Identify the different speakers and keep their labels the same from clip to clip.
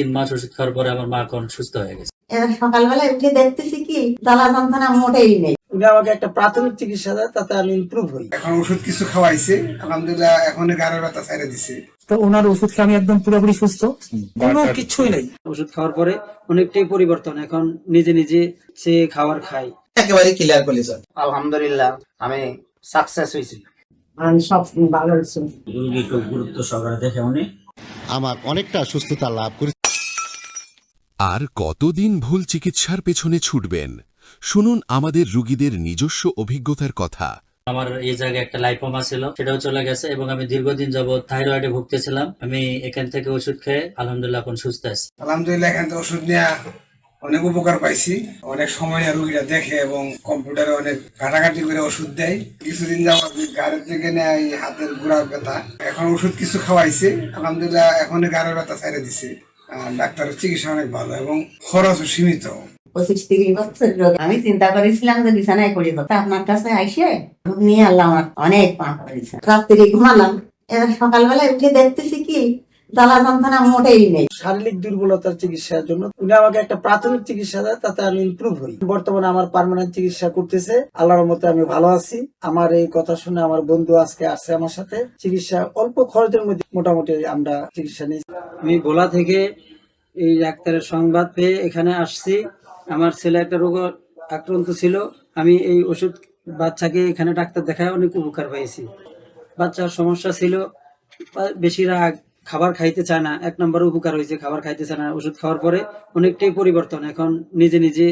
Speaker 1: তিন মাস ওষুধ খাওয়ার পরে আমার মা এখন সুস্থ হয়ে গেছে।
Speaker 2: এবার সকালবেলা উঠে দেখতেছি কি জ্বালা যন্ত্রণা মোটেই নেই।
Speaker 3: উনি আমাকে একটা প্রাথমিক চিকিৎসা দেয় তাতে আমি ইমপ্রুভ হই।
Speaker 4: এখন ওষুধ কিছু খাওয়াইছে আলহামদুলিল্লাহ এখন গাড়ির ব্যথা ছেড়ে দিছে।
Speaker 5: তো ওনার ওষুধ খেয়ে আমি একদম পুরোপুরি সুস্থ। কোনো কিছুই নেই।
Speaker 3: ওষুধ খাওয়ার পরে অনেকটাই পরিবর্তন এখন নিজে নিজে সে খাবার খাই
Speaker 6: একেবারে ক্লিয়ার করলি স্যার
Speaker 7: আলহামদুলিল্লাহ আমি সাকসেস হয়েছি
Speaker 2: আমি সব ভালো হয়েছে
Speaker 1: খুব গুরুত্ব সহকারে দেখে উনি।
Speaker 8: আমার অনেকটা সুস্থতা লাভ করেছি।
Speaker 9: আর কতদিন ভুল চিকিৎসার পেছনে ছুটবেন? শুনুন আমাদের রুগীদের নিজস্ব অভিজ্ঞতার কথা।
Speaker 1: আমার এই জায়গায় একটা লাইপোমা ছিল সেটাও চলে গেছে এবং আমি দীর্ঘদিন যাবৎ থাইরয়েডে ভুগতেছিলাম। আমি এখান থেকে ওষুধ খেয়ে আলহামদুলিল্লাহ এখন সুস্থ আছি।
Speaker 4: আলহামদুলিল্লাহ এখান থেকে ওষুধ নেওয়া অনেক উপকার পাইছি। অনেক সময় রুগীরা দেখে এবং কম্পিউটারে অনেক ঘাটাঘাটি করে ওষুধ দেয়। কিছুদিন যাবত গাড়ির থেকে নেয় হাতের গোড়ার ব্যথা। এখন ওষুধ কিছু খাওয়াইছে। আলহামদুলিল্লাহ এখন গাড়ির ব্যথা ছেড়ে দিছে। ডাক্তারের চিকিৎসা অনেক ভালো এবং খরচও সীমিত।
Speaker 2: পঁচিশ তিরিশ বছর রোগ। আমি চিন্তা করেছিলাম যে বিছানায় পড়ে যেত আপনার কাছে আইসে নিয়ে আল্লাহ আমার অনেক পা করেছে। রাত্রি ঘুমালাম। এবার সকালবেলায় উঠে দেখতেছি কি জ্বালা যন্ত্রণা মোটেই নেই।
Speaker 3: শারীরিক দুর্বলতার চিকিৎসার জন্য উনি আমাকে একটা প্রাথমিক চিকিৎসা দেয় তাতে আমি ইমপ্রুভ হই। বর্তমানে আমার পার্মানেন্ট চিকিৎসা করতেছে। আল্লাহর মতে আমি ভালো আছি। আমার এই কথা শুনে আমার বন্ধু আজকে আসছে আমার সাথে। চিকিৎসা অল্প খরচের মধ্যে মোটামুটি আমরা চিকিৎসা নিয়েছি। আমি ভোলা থেকে এই ডাক্তারের সংবাদ পেয়ে এখানে আসছি। আমার ছেলে একটা রোগ আক্রান্ত ছিল। আমি এই ওষুধ বাচ্চাকে এখানে ডাক্তার দেখায় অনেক উপকার পেয়েছি বাচ্চার সমস্যা ছিল বেশি রাগ খাবার খাইতে চায় না এক নম্বর উপকার হয়েছে খাবার খাইতে চায় না ওষুধ খাওয়ার পরে অনেকটাই পরিবর্তন। এখন নিজে নিজে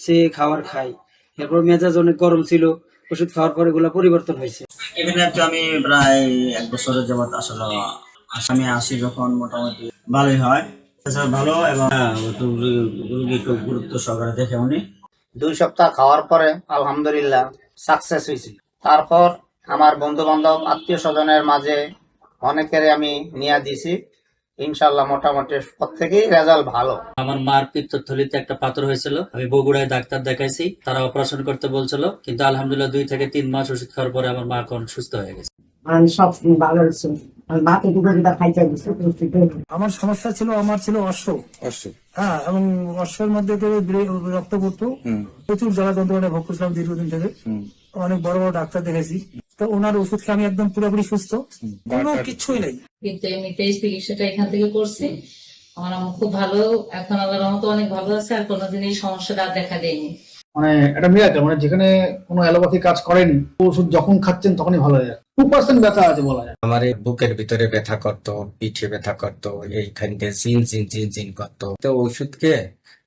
Speaker 3: সে খাবার খায়। এরপর মেজাজ অনেক গরম ছিল ওষুধ খাওয়ার পরে এগুলো পরিবর্তন হয়েছে।
Speaker 7: এখানে তো আমি প্রায় এক বছরের যাবত আসলে আমি আসি যখন মোটামুটি ভালোই হয়। ভালো এবং
Speaker 1: হ্যাঁ, রোগী খুব গুরুত্ব সহকারে দেখে উনি।
Speaker 7: দুই সপ্তাহ খাওয়ার পরে আলহামদুলিল্লাহ সাকসেস হয়েছি তারপর আমার বন্ধু বান্ধব আত্মীয় স্বজনের মাঝে অনেকের আমি নিয়ে দিছি ইনশাল্লাহ মোটামুটি প্রত্যেকেই রেজাল্ট ভালো।
Speaker 1: আমার মার পিত্তথলিতে একটা পাথর হয়েছিল। আমি বগুড়ায় ডাক্তার দেখাইছি। তারা অপারেশন করতে বলছিল। কিন্তু আলহামদুলিল্লাহ দুই থেকে তিন মাস ওষুধ খাওয়ার পরে আমার মা এখন সুস্থ হয়ে গেছে।
Speaker 2: সব ভালো
Speaker 5: আমার সমস্যা ছিল আমার ছিল অশ্ব। হ্যাঁ এবং অশ্বের মধ্যে রক্ত পড়তো প্রচুর জ্বালা যন্ত্রণা ভোগ করছিলাম দীর্ঘদিন থেকে। অনেক বড় বড় ডাক্তার দেখেছি তো ওনার ওষুধ খেয়ে আমি একদম পুরোপুরি সুস্থ। কোনো কিছুই নেই।
Speaker 10: কিন্তু এমনিতেই চিকিৎসাটা এখান থেকে করছি। আমার আম্মু খুব ভালো। এখন আল্লাহর রহমতে অনেক ভালো আছে আর কোনোদিন এই সমস্যাটা আর দেখা দেয়নি।
Speaker 5: মানে মিরাকেল মানে যেখানে কোনো অ্যালোপ্যাথি কাজ করেনি ওষুধ যখন খাচ্ছেন তখনই ভালো হয়ে যায়। টু পার্সেন্ট ব্যথা আছে বলা যায়।
Speaker 6: আমার এই বুকের ভিতরে ব্যথা করতো পিঠে ব্যথা করতো এইখান থেকে জিন জিন জিন জিন করতো। তো ওষুধকে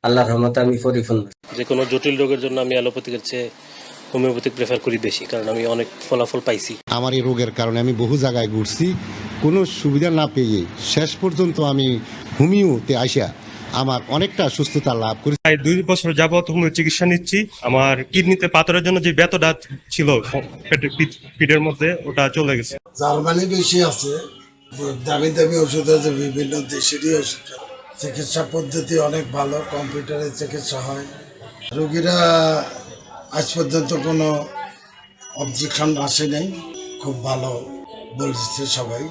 Speaker 6: আল্লাহর রহমতে আমি পরিপূর্ণ।
Speaker 11: যে কোনো জটিল রোগের জন্য আমি অ্যালোপ্যাথিকের চেয়ে হোমিওপ্যাথিক প্রেফার করি বেশি কারণ আমি অনেক ফলাফল পাইছি।
Speaker 8: আমার এই রোগের কারণে আমি বহু জায়গায় ঘুরছি কোনো সুবিধা না পেয়ে শেষ পর্যন্ত আমি হোমিওতে আসিয়া আমার অনেকটা সুস্থতা লাভ করি।
Speaker 11: প্রায় দুই বছর যাবত হোমিও চিকিৎসা নিচ্ছি। আমার কিডনিতে পাথরের জন্য যে ব্যথাটা ছিল পেটের পিঠের মধ্যে ওটা চলে গেছে।
Speaker 4: জার্মানি বেশি আছে দামি দামি ওষুধ আছে বিভিন্ন দেশেরই ওষুধ। চিকিৎসা পদ্ধতি অনেক ভালো কম্পিউটারে চিকিৎসা হয়। রোগীরা আজ পর্যন্ত কোনো অবজেকশন আসে নাই খুব ভালো বলছে সবাই।